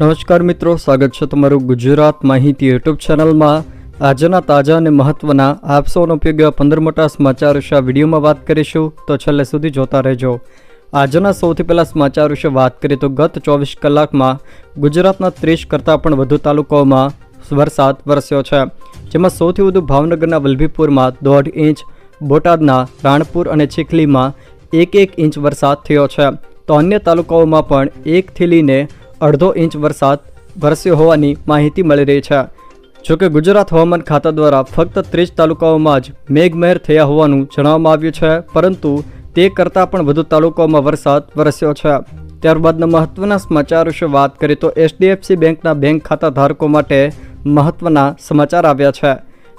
નમસ્કાર મિત્રો, સ્વાગત છે તમારું ગુજરાત માહિતી યુટ્યુબ ચેનલમાં. આજના તાજા અને મહત્વના આપ સૌનો ઉપયોગ એવા પંદર મોટા સમાચાર વિશે વિડીયોમાં વાત કરીશું. તો છેલ્લે સુધી જોતા રહેજો. આજના સૌથી પહેલાં સમાચાર વિશે વાત કરીએ તો ગત ચોવીસ કલાકમાં ગુજરાતના ત્રીસ કરતાં પણ વધુ તાલુકાઓમાં વરસાદ વરસ્યો છે. જેમાં સૌથી વધુ ભાવનગરના વલભીપુરમાં દોઢ ઇંચ, બોટાદના રાણપુર અને ચીખલીમાં એક એક ઇંચ વરસાદ થયો છે. તો અન્ય તાલુકાઓમાં પણ એકથી લઈને અડધો ઇંચ વરસાદ વરસ્યો હોવાની માહિતી મળી રહી છે. જોકે ગુજરાત હવામાન ખાતા દ્વારા ફક્ત ત્રીસ તાલુકાઓમાં જ મેઘમહેર થયા હોવાનું જણાવવામાં આવ્યું છે, પરંતુ તે કરતાં પણ વધુ તાલુકાઓમાં વરસાદ વરસ્યો છે. ત્યારબાદના મહત્વના સમાચાર વિશે વાત કરીએ તો એચડીએફસી બેંકના બેંક ખાતા ધારકો માટે મહત્વના સમાચાર આવ્યા છે.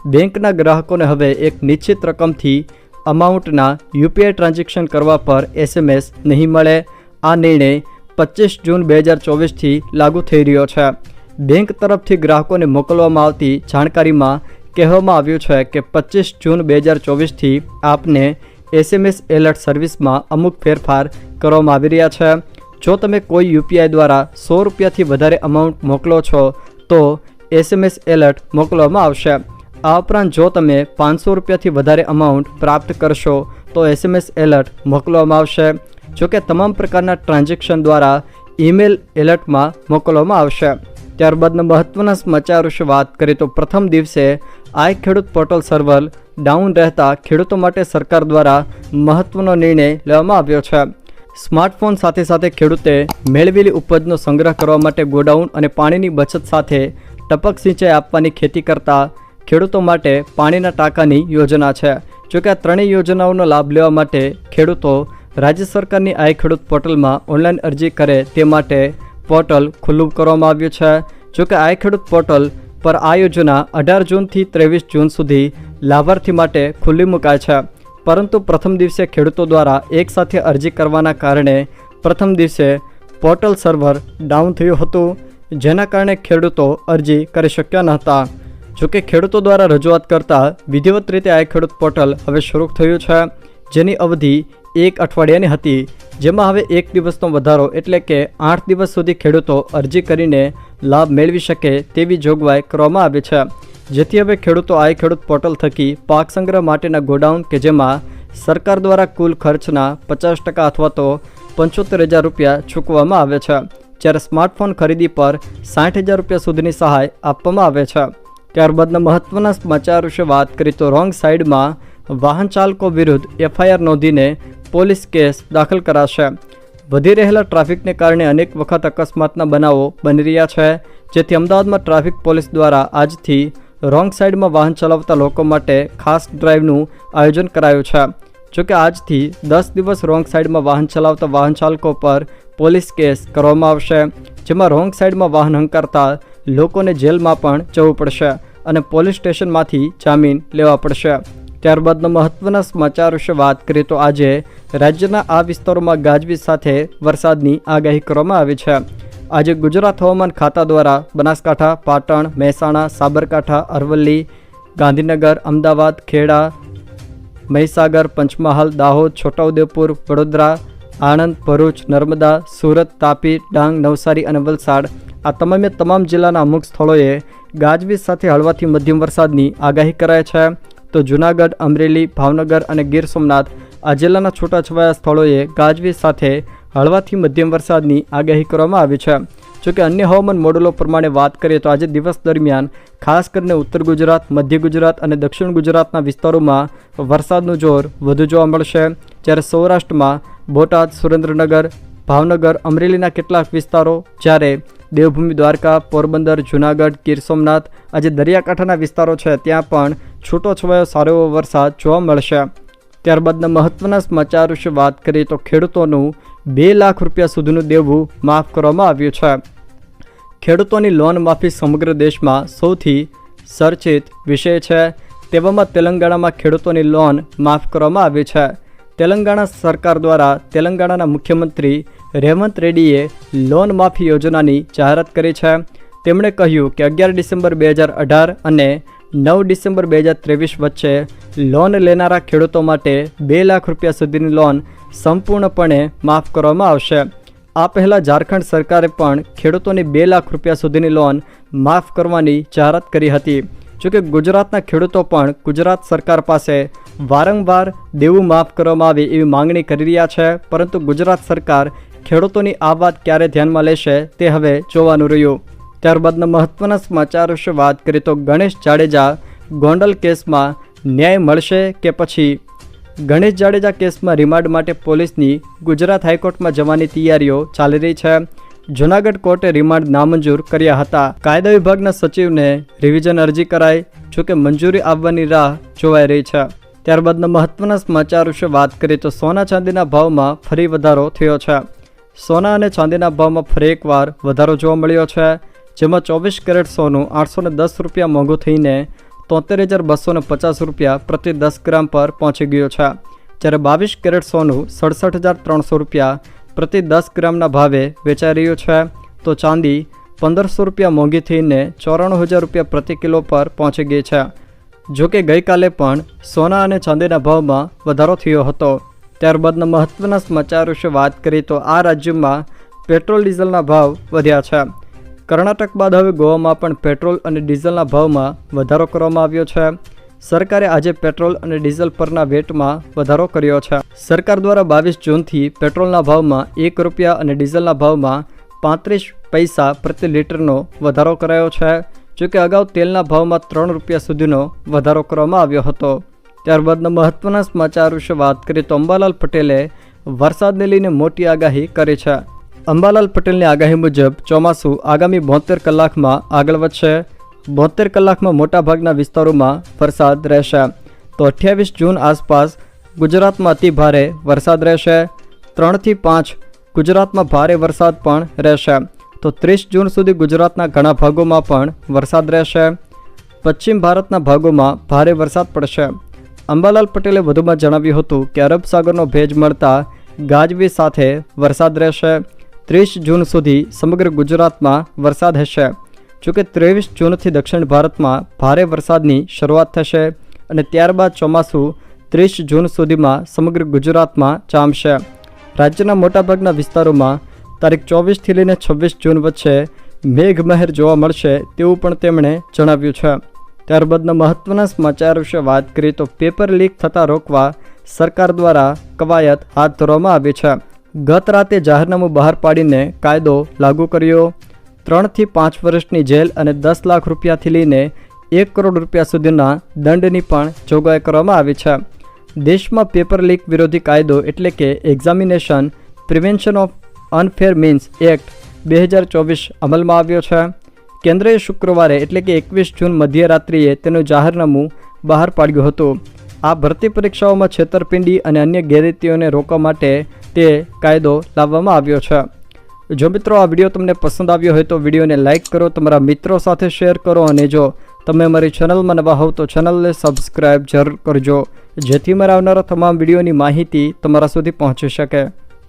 બેંકના ગ્રાહકોને હવે એક નિશ્ચિત રકમથી અમાઉન્ટના યુપીઆઈ ટ્રાન્ઝેક્શન કરવા પર એસએમએસ નહીં મળે. આ નિર્ણય પચીસ જૂન બે હજાર ચોવીસથી લાગુ થઈ રહ્યો છે. બેંક તરફથી ગ્રાહકોને મોકલવામાં આવતી જાણકારીમાં કહેવામાં આવ્યું છે કે પચીસ જૂન બે હજાર ચોવીસથી આપને એસએમએસ એલર્ટ સર્વિસમાં અમુક ફેરફાર કરવામાં આવી રહ્યા છે. જો તમે કોઈ યુપીઆઈ દ્વારા સો રૂપિયાથી વધારે અમાઉન્ટ મોકલો છો, તો એસએમએસ એલર્ટ મોકલવામાં આવશે. આ ઉપરાંત જો તમે પાંચસો રૂપિયાથી વધારે અમાઉન્ટ પ્રાપ્ત કરશો, તો એસએમએસ એલર્ટ મોકલવામાં આવશે. જોકે તમામ પ્રકારના ટ્રાન્ઝેક્શન દ્વારા ઈમેલ એલર્ટમાં મોકલવામાં આવશે. ત્યારબાદના મહત્વના સમાચાર વિશે વાત કરીએ તો પ્રથમ દિવસે આઈ ખેડૂત પોર્ટલ સર્વર ડાઉન રહેતા ખેડૂતો માટે સરકાર દ્વારા મહત્વનો નિર્ણય લેવામાં આવ્યો છે. સ્માર્ટફોન સાથે સાથે ખેડૂતે મેળવેલી ઉપજનો સંગ્રહ કરવા માટે ગોડાઉન અને પાણીની બચત સાથે ટપક સિંચાઈ આપવાની ખેતી કરતા ખેડૂતો માટે પાણીના ટાંકાની યોજના છે. જોકે આ ત્રણેય યોજનાઓનો લાભ લેવા માટે ખેડૂતો રાજ્ય સરકારની આઈ ખેડૂત પોર્ટલમાં ઓનલાઈન અરજી કરે તે માટે પોર્ટલ ખુલ્લું કરવામાં આવ્યું છે. જોકે આઈ ખેડૂત પોર્ટલ પર આ યોજના અઢાર જૂનથી ત્રેવીસ જૂન સુધી લાભાર્થી માટે ખુલ્લી મુકાય છે. પરંતુ પ્રથમ દિવસે ખેડૂતો દ્વારા એકસાથે અરજી કરવાના કારણે પ્રથમ દિવસે પોર્ટલ સર્વર ડાઉન થયું હતું, જેના કારણે ખેડૂતો અરજી કરી શક્યા ન હતા. જોકે ખેડૂતો દ્વારા રજૂઆત કરતા વિધિવત રીતે આ ખેડૂત પોર્ટલ હવે શરૂ થયું છે. જેની અવધિ એક અઠવાડિયાની હતી, જેમાં હવે એક દિવસનો વધારો એટલે કે આઠ દિવસ સુધી ખેડૂતો અરજી કરીને લાભ મેળવી શકે તેવી જોગવાઈ કરવામાં આવી છે. જેથી હવે ખેડૂતો આ ખેડૂત પોર્ટલ થકી પાક સંગ્રહ માટેના ગોડાઉન કે જેમાં સરકાર દ્વારા કુલ ખર્ચના પચાસ ટકા અથવા તો પંચોતેર હજાર રૂપિયા ચૂકવવામાં આવે છે, જ્યારે સ્માર્ટફોન ખરીદી પર સાઠ હજાર રૂપિયા સુધીની સહાય આપવામાં આવે છે. ત્યારબાદના મહત્વના સમાચાર વિશે વાત કરીએ તો રોંગ સાઈડમાં વાહન ચાલકો વિરુદ્ધ એફઆઈઆર નોંધીને પોલીસ કેસ દાખલ કરાશે. વધી રહેલા ટ્રાફિકને કારણે અનેક વખત અકસ્માતના બનાવો બની રહ્યા છે, જેથી અમદાવાદમાં ટ્રાફિક પોલીસ દ્વારા આજથી રોંગ સાઈડમાં વાહન ચલાવતા લોકો માટે ખાસ ડ્રાઈવનું આયોજન કરાયું છે. જોકે આજથી દસ દિવસ રોંગ સાઈડમાં વાહન ચલાવતા વાહન ચાલકો પર પોલીસ કેસ કરવામાં આવશે, જેમાં રોંગ સાઈડમાં વાહન હંકારતા લોકોને જેલમાં પણ જવું પડશે અને પોલીસ સ્ટેશનમાંથી જામીન લેવા પડશે. ત્યારબાદના મહત્વના સમાચાર વિશે વાત કરીએ તો આજે રાજ્યના આ વિસ્તારોમાં ગાજવીજ સાથે વરસાદની આગાહી કરવામાં આવી છે. આજે ગુજરાત હવામાન ખાતા દ્વારા બનાસકાંઠા, પાટણ, મહેસાણા, સાબરકાંઠા, અરવલ્લી, ગાંધીનગર, અમદાવાદ, ખેડા, મહીસાગર, પંચમહાલ, દાહોદ, છોટાઉદેપુર, વડોદરા, આણંદ, ભરૂચ, નર્મદા, સુરત, તાપી, ડાંગ, નવસારી અને વલસાડ આ તમામે તમામ જિલ્લાના અમુક સ્થળોએ ગાજવીજ સાથે હળવાથી મધ્યમ વરસાદની આગાહી કરાય છે. તો જૂનાગઢ, અમરેલી, ભાવનગર અને ગીર સોમનાથ આ જિલ્લાના છૂટાછવાયા સ્થળોએ ગાજવીજ સાથે હળવાથી મધ્યમ વરસાદની આગાહી કરવામાં આવી છે. જોકે અન્ય હવામાન મોડેલો પ્રમાણે વાત કરીએ તો આજે દિવસ દરમિયાન ખાસ કરીને ઉત્તર ગુજરાત, મધ્ય ગુજરાત અને દક્ષિણ ગુજરાતના વિસ્તારોમાં વરસાદનું જોર વધુ જોવા મળશે. જ્યારે સૌરાષ્ટ્રમાં બોટાદ, સુરેન્દ્રનગર, ભાવનગર, અમરેલીના કેટલાક વિસ્તારો જ્યારે દેવભૂમિ દ્વારકા, પોરબંદર, જૂનાગઢ, ગીર સોમનાથ આજે દરિયાકાંઠાના વિસ્તારો છે. ત્યાં પણ છૂટો છવાયો સારો એવો વરસાદ જોવા મળશે. ત્યારબાદના મહત્વના સમાચાર વિશે વાત કરીએ તો ખેડૂતોનું બે લાખ રૂપિયા સુધીનું દેવું માફ કરવામાં આવ્યું છે. ખેડૂતોની લોન માફી સમગ્ર દેશમાં સૌથી ચર્ચિત વિષય છે. તેવામાં તેલંગાણામાં ખેડૂતોની લોન માફ કરવામાં આવી છે. તેલંગાણા સરકાર દ્વારા તેલંગાણાના મુખ્યમંત્રી રેવંત રેડ્ડીએ લોન માફી યોજનાની જાહેરાત કરી છે. તેમણે કહ્યું કે અગિયાર ડિસેમ્બર બે હજાર અઢાર અને નવ ડિસેમ્બર બે હજાર ત્રેવીસ વચ્ચે લોન લેનારા ખેડૂતો માટે બે લાખ રૂપિયા સુધીની લોન સંપૂર્ણપણે માફ કરવામાં આવશે. આ પહેલાં ઝારખંડ સરકારે પણ ખેડૂતોની બે લાખ રૂપિયા સુધીની લોન માફ કરવાની જાહેરાત કરી હતી. જોકે ગુજરાતના ખેડૂતો પણ ગુજરાત સરકાર પાસે વારંવાર દેવું માફ કરવામાં આવે એવી માંગણી કરી રહ્યા છે, પરંતુ ગુજરાત સરકાર ખેડૂતોની આ વાત ક્યારે ધ્યાનમાં લેશે તે હવે જોવાનું રહ્યું. ત્યારબાદના મહત્વના સમાચાર વિશે વાત કરીએ તો ગણેશ જાડેજા ગોંડલ કેસમાં ન્યાય મળશે કે પછી? ગણેશ જાડેજા કેસમાં રિમાન્ડ માટે પોલીસની ગુજરાત હાઈકોર્ટમાં જવાની તૈયારીઓ ચાલી રહી છે. જૂનાગઢ કોર્ટે રિમાન્ડ નામંજૂર કર્યા હતા. કાયદા વિભાગના સચિવને રિવિઝન અરજી કરાઈ જોકે મંજૂરી આવવાની રાહ જોવાઈ રહી છે. ત્યારબાદના મહત્વના સમાચાર વિશે વાત કરીએ તો સોના ચાંદીના ભાવમાં ફરી વધારો થયો છે. સોના અને ચાંદીના ભાવમાં ફરી એકવાર વધારો જોવા મળ્યો છે, જેમાં ચોવીસ કેરેટ સોનું આઠસો દસ રૂપિયા મોંઘું થઈને તોતેર હજાર બસો પચાસ રૂપિયા પ્રતિ દસ ગ્રામ પર પહોંચી ગયું છે. જ્યારે બાવીસ કેરેટ સોનું સડસઠ હજાર ત્રણસો રૂપિયા પ્રતિ દસ ગ્રામના ભાવે વેચાઈ રહ્યું છે. તો ચાંદી પંદરસો રૂપિયા મોંઘી થઈને ચોરાણું હજાર રૂપિયા પ્રતિ કિલો પર પહોંચી ગઈ છે. જો કે ગઈકાલે પણ સોના અને ચાંદીના ભાવમાં વધારો થયો હતો. ત્યારબાદના મહત્વના સમાચાર વિશે વાત કરીએ તો આ રાજ્યમાં પેટ્રોલ ડીઝલના ભાવ વધ્યા છે. કર્ણાટક બાદ હવે ગોવામાં પણ પેટ્રોલ અને ડીઝલના ભાવમાં વધારો કરવામાં આવ્યો છે. સરકારે આજે પેટ્રોલ અને ડીઝલ પરના વેટમાં વધારો કર્યો છે. સરકાર દ્વારા બાવીસ જૂનથી પેટ્રોલના ભાવમાં એક રૂપિયા અને ડીઝલના ભાવમાં પાંત્રીસ પૈસા પ્રતિ લીટરનો વધારો કરાયો છે જોકે અગાઉ તેલના ભાવમાં ત્રણ રૂપિયા સુધીનો વધારો કરવામાં આવ્યો હતો. ત્યારબાદના મહત્વના સમાચાર વિશે વાત કરીએ તો અંબાલાલ પટેલે વરસાદને લઈને મોટી આગાહી કરી છે. અંબાલાલ પટેલની આગાહી મુજબ ચોમાસું આગામી બોતેર કલાકમાં આગળ વધશે. બોતેર કલાકમાં મોટાભાગના વિસ્તારોમાં વરસાદ રહેશે. તો અઠ્યાવીસ જૂન આસપાસ ગુજરાતમાં અતિ ભારે વરસાદ રહેશે. ત્રણથી પાંચ ગુજરાતમાં ભારે વરસાદ પણ રહેશે. તો ત્રીસ જૂન સુધી ગુજરાતના ઘણા ભાગોમાં પણ વરસાદ રહેશે. પશ્ચિમ ભારતના ભાગોમાં ભારે વરસાદ પડશે. અંબાલાલ પટેલે વધુમાં જણાવ્યું હતું કે, અરબ સાગરનો ભેજ મળતા ગાજવી સાથે વરસાદ રહેશે. ત્રીસ જૂન સુધી સમગ્ર ગુજરાતમાં વરસાદ હશે. જોકે ત્રેવીસ જૂનથી દક્ષિણ ભારતમાં ભારે વરસાદની શરૂઆત થશે અને ત્યારબાદ ચોમાસું ત્રીસ જૂન સુધીમાં સમગ્ર ગુજરાતમાં જામશે. રાજ્યના મોટાભાગના વિસ્તારોમાં તારીખ ચોવીસથી લઈને છવ્વીસ જૂન વચ્ચે મેઘમહેર જોવા મળશે તેવું પણ તેમણે જણાવ્યું છે. ત્યારબાદના મહત્વના સમાચાર વિશે વાત કરીએ તો પેપર લીક થતાં રોકવા સરકાર દ્વારા કવાયત હાથ ધરવામાં આવી છે. ગત રાતે જાહેરનામું બહાર પાડીને કાયદો લાગુ કર્યો. ત્રણથી પાંચ વર્ષની જેલ અને દસ લાખ રૂપિયાથી લઈને એક કરોડ રૂપિયા સુધીના દંડની પણ જોગવાઈ કરવામાં આવી છે. દેશમાં પેપર લીક વિરોધી કાયદો એટલે કે examination, prevention of unfair means act બે હજાર ચોવીસ અમલમાં આવ્યો છે. કેન્દ્રએ શુક્રવારે એટલે કે એકવીસ જૂન મધ્યરાત્રિએ તેનું જાહેરનામું બહાર પાડ્યું હતું. આ ભરતી પરીક્ષાઓમાં છેતરપિંડી અને અન્ય ગેરરીતિઓને રોકવા માટે તે કાયદો લાવવામાં આવ્યો છે. જો મિત્રો આ વીડિયો તમને પસંદ આવ્યો હોય તો વિડીયોને લાઇક કરો, તમારા મિત્રો સાથે શેર કરો અને જો તમે મારી ચેનલમાં નવા હોવ તો ચેનલને સબસ્ક્રાઈબ જરૂર કરજો, જેથી મારા આવનારા તમામ વિડીયોની માહિતી તમારા સુધી પહોંચી શકે.